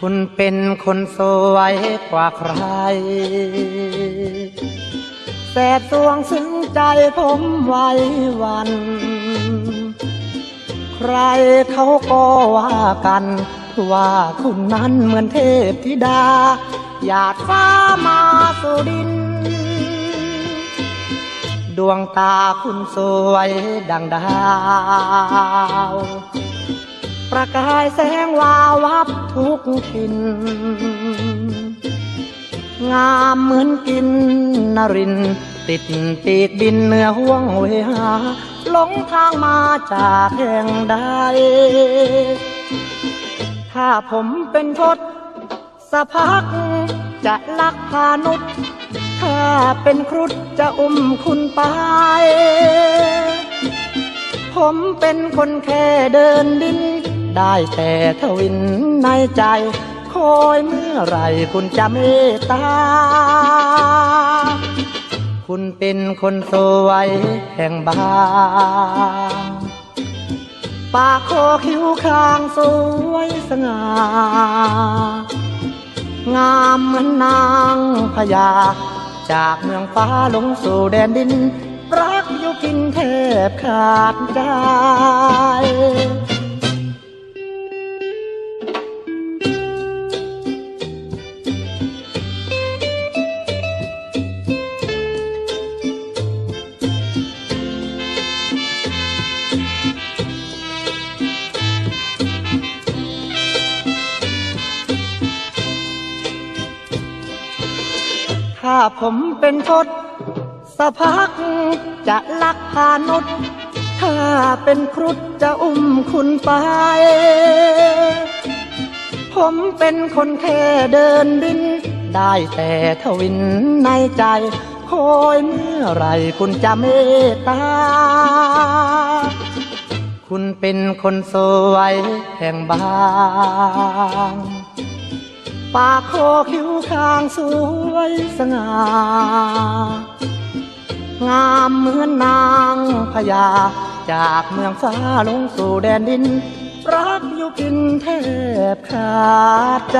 คุณเป็นคนสวยกว่าใคร แสบสวงซึ้งใจผมไว้วัน ใครเขาก็ว่ากัน ว่าคุณนั้นเหมือนเทพธิดา หยาดฟ้ามาสู่ดิน ดวงตาคุณสวยดังดาว ประกายแสงวาววับทุ กทินงามเหมือนกินนริน ติดปีกบินเหนือห่วงเวหาหลงทางมาจากแห่งใด ถ้าผมเป็นทศสะพักจะลักพานุษถ้าเป็นครุฑจะอุ้มคุณไป ผมเป็นคนแค่เดินดิน ได้แต่ทวินในใจ คอยเมื่อไรคุณจะเมตตา คุณเป็นคนสวยแห่งบางปากคอคิ้วคางสวยสง่างามเหมือนนางพญา จากเมืองฟ้าลงสู่แดนดิน รักอยู่กินแทบขาดใจ ถ้าผมเป็นทศสะพักจะลักพานุษย์ถ้าเป็นครุฑจะอุ้มคุณไป ผมเป็นคนแค่เดินดิน ได้แต่ทวินในใจ คอยเมื่อไรคุณจะเมตตา คุณเป็นคนสวยแห่งบาง ปากคอคิ้วคางสวยสง่า งามเหมือนนางพญา จากเมืองฟ้าลงสู่แดนดิน รักอยู่กินแทบขาดใจ